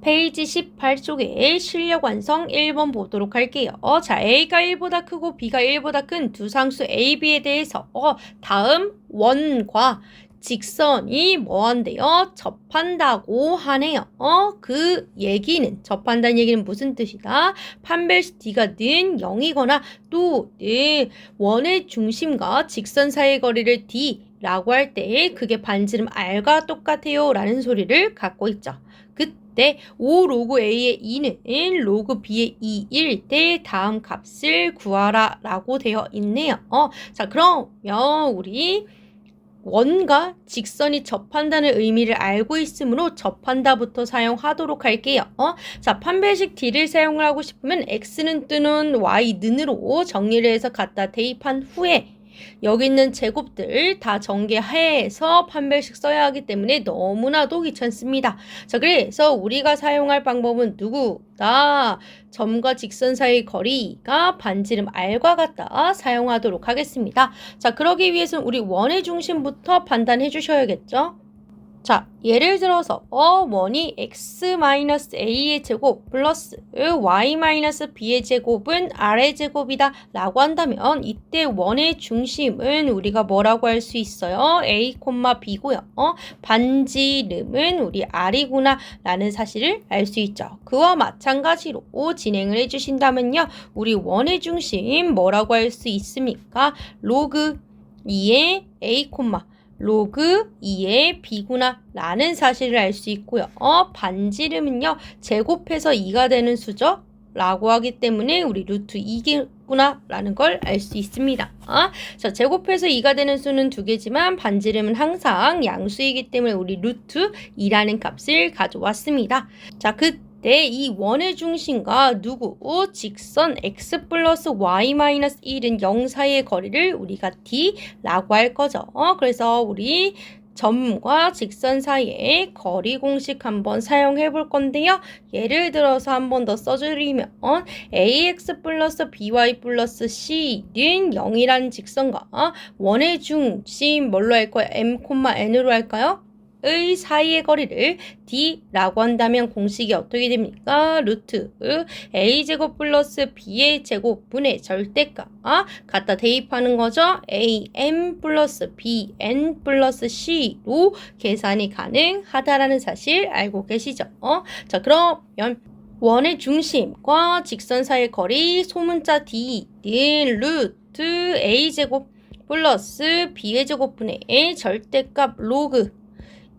페이지 18쪽에 실력 완성 1번 보도록 할게요. 어, 자, A가 1보다 크고 B가 1보다 큰 두 상수 A, B에 대해서 어, 다음 원과 직선이 뭐한대요? 접한다고 하네요. 어, 그 얘기는 접한다는 얘기는 무슨 뜻이다? 판별식 D가 는 0이거나 또 네, 원의 중심과 직선 사이의 거리를 D라고 할 때 그게 반지름 R과 똑같아요 라는 소리를 갖고 있죠. 그때 5 로그 A의 2는 로그 B의 2일 때 다음 값을 구하라 라고 되어 있네요. 어, 자 그러면 우리 원과 직선이 접한다는 의미를 알고 있으므로 접한다부터 사용하도록 할게요. 어? 자, 판별식 D를 사용을 하고 싶으면 X는 뜨는 Y는으로 정리를 해서 갖다 대입한 후에 여기 있는 제곱들 다 전개해서 판별식 써야 하기 때문에 너무나도 귀찮습니다. 자, 그래서 우리가 사용할 방법은 누구다? 점과 직선 사이 거리가 반지름 R과 같다 사용하도록 하겠습니다. 자, 그러기 위해서는 우리 원의 중심부터 판단해 주셔야겠죠? 자, 예를 들어서 어 원이 x-a의 제곱 플러스 y-b의 제곱은 r의 제곱이다 라고 한다면 이때 원의 중심은 우리가 뭐라고 할 수 있어요? a, b고요. 어? 반지름은 우리 r이구나 라는 사실을 알 수 있죠. 그와 마찬가지로 진행을 해주신다면요. 우리 원의 중심 뭐라고 할 수 있습니까? 로그 2의 a, 로그 2의 b구나 라는 사실을 알 수 있고요. 어, 반지름은요. 제곱해서 2가 되는 수죠. 라고 하기 때문에 우리 루트 2구나 라는 걸 알 수 있습니다. 어? 자, 제곱해서 2가 되는 수는 두 개지만 반지름은 항상 양수이기 때문에 우리 루트 2라는 값을 가져왔습니다. 자, 그 때이 원의 중심과 누구? 직선 x 플러스 y 마이너스 1은 0 사이의 거리를 우리가 d라고 할 거죠. 어, 그래서 우리 점과 직선 사이의 거리 공식 한번 사용해 볼 건데요. 예를 들어서 한번 더 써드리면 ax 플러스 by 플러스 c는 0이라는 직선과 원의 중심 뭘로 할 거예요? m, n으로 할까요? 의 사이의 거리를 d라고 한다면 공식이 어떻게 됩니까? 루트 a제곱 플러스 b의 제곱 분의 절대값 갖다 대입하는 거죠. am 플러스 bn 플러스 c로 계산이 가능하다라는 사실 알고 계시죠? 어? 자 그러면 원의 중심과 직선 사이의 거리 소문자 d는 루트 a제곱 플러스 b의 제곱분의 절대값 로그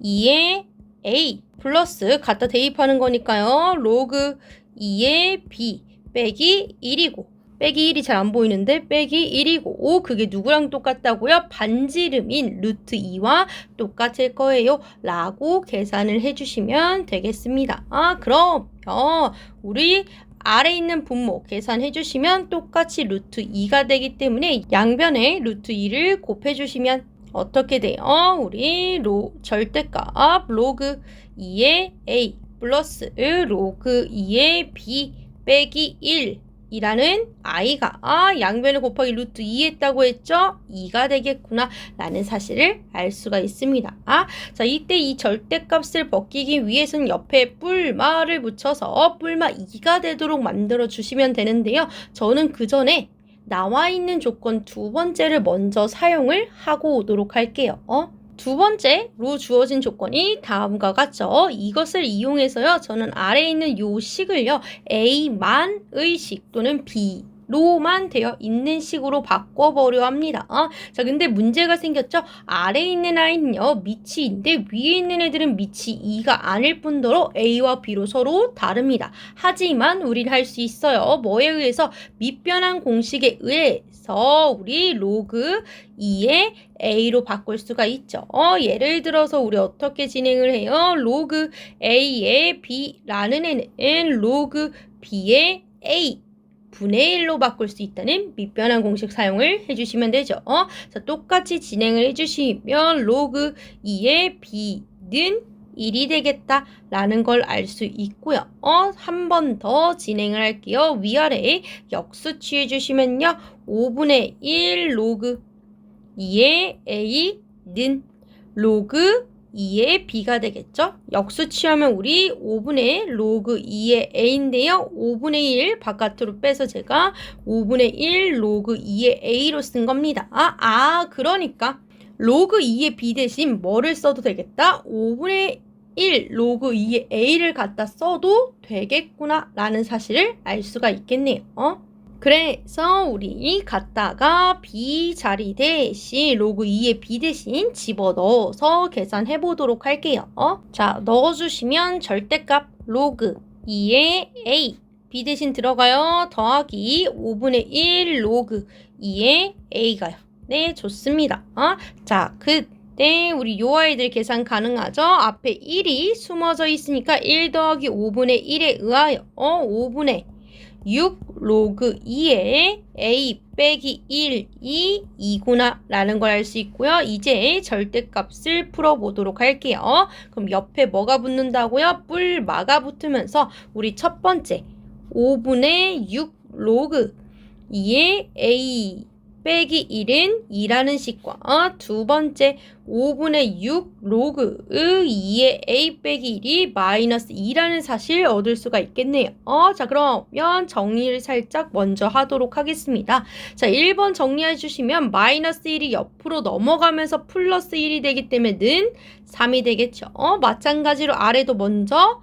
2의 a 플러스 갖다 대입하는 거니까요. 로그 2의 b 빼기 1이고 빼기 1이 잘 안 보이는데 빼기 1이고 오 그게 누구랑 똑같다고요? 반지름인 루트 2와 똑같을 거예요. 라고 계산을 해주시면 되겠습니다. 아 그럼 어, 우리 아래 있는 분모 계산해 주시면 똑같이 루트 2가 되기 때문에 양변에 루트 2를 곱해 주시면 어떻게 돼요? 우리 로, 절대값 로그 2의 a 플러스 로그 2의 b 빼기 1 이라는 i가 아, 양변을 곱하기 루트 2 했다고 했죠? 2가 되겠구나 라는 사실을 알 수가 있습니다. 아, 자 이때 이 절대값을 벗기기 위해서는 옆에 뿔마를 붙여서 뿔마 2가 되도록 만들어 주시면 되는데요. 저는 그 전에 나와 있는 조건 두 번째를 먼저 사용을 하고 오도록 할게요. 어? 두 번째로 주어진 조건이 다음과 같죠. 이것을 이용해서요. 저는 아래에 있는 요 식을요. A만의 식 또는 B 로만 되어 있는 식으로 바꿔보려 합니다. 어? 자, 근데 문제가 생겼죠? 아래에 있는 아이는요, 밑이 인데 위에 있는 애들은 밑이 2가 아닐 뿐더러 A와 B로 서로 다릅니다. 하지만 우린 할 수 있어요. 뭐에 의해서 밑변환 공식에 의해서 우리 로그 2의 A로 바꿀 수가 있죠. 어, 예를 들어서 우리 어떻게 진행을 해요? 로그 A의 B라는 애는 로그 B의 A 분의 1로 바꿀 수 있다는 밑변환 공식 사용을 해주시면 되죠. 어? 자, 똑같이 진행을 해주시면 로그 2의 b는 1이 되겠다 라는 걸 알 수 있고요. 어, 한 번 더 진행을 할게요. 위아래에 역수 취해 주시면요. 5분의 1 로그 2의 a는 로그 2의 b가 되겠죠? 역수 취하면 우리 5분의 로그 2의 a인데요. 5분의 1 바깥으로 빼서 제가 5분의 1 로그 2의 a로 쓴 겁니다. 아, 아 그러니까 로그 2의 b 대신 뭐를 써도 되겠다? 5분의 1 로그 2의 a를 갖다 써도 되겠구나 라는 사실을 알 수가 있겠네요. 어? 그래서 우리 갖다가 b 자리 대신 로그 2의 b 대신 집어넣어서 계산해 보도록 할게요. 어? 자, 넣어주시면 절대값 로그 2의 a b 대신 들어가요. 더하기 5분의 1 로그 2의 a가요. 네, 좋습니다. 어? 자, 그때 우리 요 아이들 계산 가능하죠? 앞에 1이 숨어져 있으니까 1 더하기 5분의 1에 의하여 어, 5분의 6 로그 2에 a 빼기 1이 2구나 라는 걸 알 수 있고요. 이제 절대값을 풀어보도록 할게요. 그럼 옆에 뭐가 붙는다고요? 뿔 마가 붙으면서 우리 첫 번째 5분의 6 로그 2의 a 빼기 1은 2라는 식과 어, 두 번째 5분의 6 로그 2의 a 빼기 1이 마이너스 2라는 사실 얻을 수가 있겠네요. 어, 자 그러면 정리를 살짝 먼저 하도록 하겠습니다. 자 1번 정리해 주시면 마이너스 1이 옆으로 넘어가면서 플러스 1이 되기 때문에 는 3이 되겠죠. 어, 마찬가지로 아래도 먼저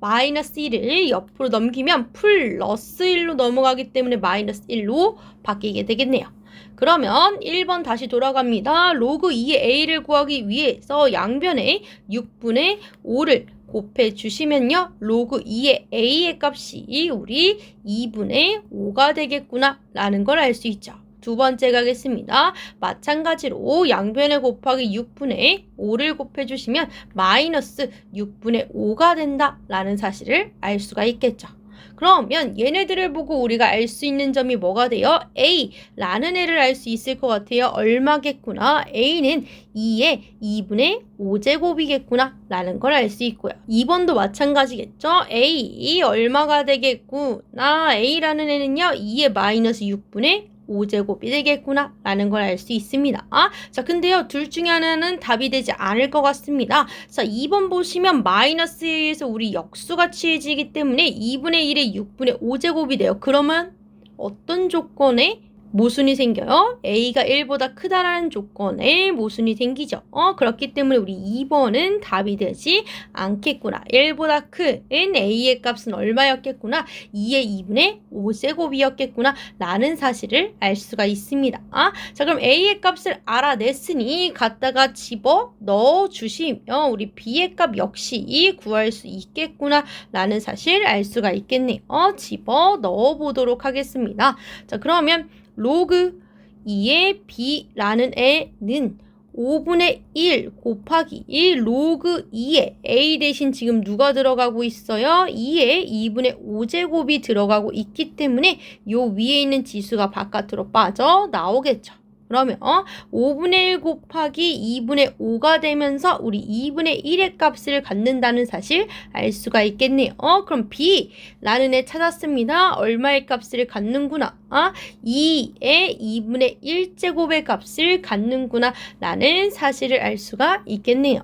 마이너스 1을 옆으로 넘기면 플러스 1로 넘어가기 때문에 마이너스 1로 바뀌게 되겠네요. 그러면 1번 다시 돌아갑니다. 로그 2의 a를 구하기 위해서 양변에 6분의 5를 곱해 주시면요. 로그 2의 a의 값이 우리 2분의 5가 되겠구나 라는 걸 알 수 있죠. 두 번째 가겠습니다. 마찬가지로 양변에 곱하기 6분의 5를 곱해 주시면 마이너스 6분의 5가 된다 라는 사실을 알 수가 있겠죠. 그러면 얘네들을 보고 우리가 알 수 있는 점이 뭐가 돼요? A라는 애를 알 수 있을 것 같아요. 얼마겠구나? A는 2의 2분의 5제곱이겠구나 라는 걸 알 수 있고요. 2번도 마찬가지겠죠? A 얼마가 되겠구나? A라는 애는요. 2의 마이너스 6분의 5제곱이 되겠구나 라는 걸 알 수 있습니다. 아, 자 근데요 둘 중에 하나는 답이 되지 않을 것 같습니다. 자 2번 보시면 마이너스에 의해서 우리 역수가 취해지기 때문에 2분의 1에 6분의 5제곱이 돼요. 그러면 어떤 조건에 모순이 생겨요. A가 1보다 크다라는 조건에 모순이 생기죠. 어, 그렇기 때문에 우리 2번은 답이 되지 않겠구나. 1보다 큰 A의 값은 얼마였겠구나. 2의 2분의 5제곱이었겠구나. 라는 사실을 알 수가 있습니다. 아, 자, 그럼 A의 값을 알아냈으니 갖다가 집어 넣어 주시면 우리 B의 값 역시 구할 수 있겠구나. 라는 사실 알 수가 있겠네요. 어, 집어 넣어 보도록 하겠습니다. 자, 그러면 로그 2의 b라는 애는 5분의 1 곱하기 1 로그 2에 a 대신 지금 누가 들어가고 있어요? 2에 2분의 5제곱이 들어가고 있기 때문에 요 위에 있는 지수가 바깥으로 빠져 나오겠죠. 그러면 어? 5분의 1 곱하기 2분의 5가 되면서 우리 2분의 1의 값을 갖는다는 사실 알 수가 있겠네요. 어? 그럼 B라는 애 찾았습니다. 얼마의 값을 갖는구나. 아, 2의 2분의 1제곱의 값을 갖는구나. 라는 사실을 알 수가 있겠네요.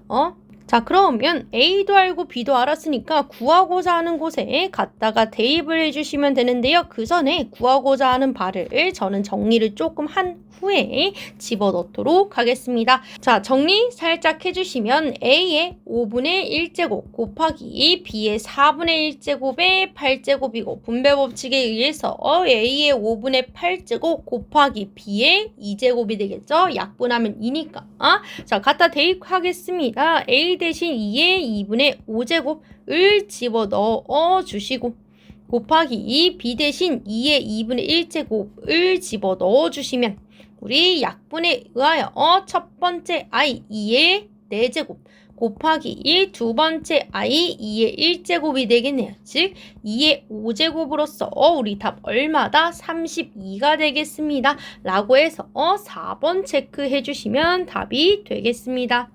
어? 자, 그러면 A도 알고 B도 알았으니까 구하고자 하는 곳에 갖다가 대입을 해주시면 되는데요. 그 전에 구하고자 하는 바를 저는 정리를 조금 한 후에 집어넣도록 하겠습니다. 자, 정리 살짝 해주시면 A의 5분의 1제곱 곱하기 B의 4분의 1제곱의 8제곱이고 분배법칙에 의해서 A의 5분의 8제곱 곱하기 B의 2제곱이 되겠죠? 약분하면 2니까. 아? 자, 갖다 대입하겠습니다. A 대신 2의 2분의 5제곱을 집어 넣어 주시고 곱하기 2 B 대신 2의 2분의 1제곱을 집어 넣어 주시면 우리 약분에 의하여 어, 첫 번째 i 2의 4제곱 곱하기 1, 두 번째 i 2의 1제곱이 되겠네요. 즉 2의 5제곱으로서 어, 우리 답 얼마다? 32가 되겠습니다. 라고 해서 어, 4번 체크해 주시면 답이 되겠습니다.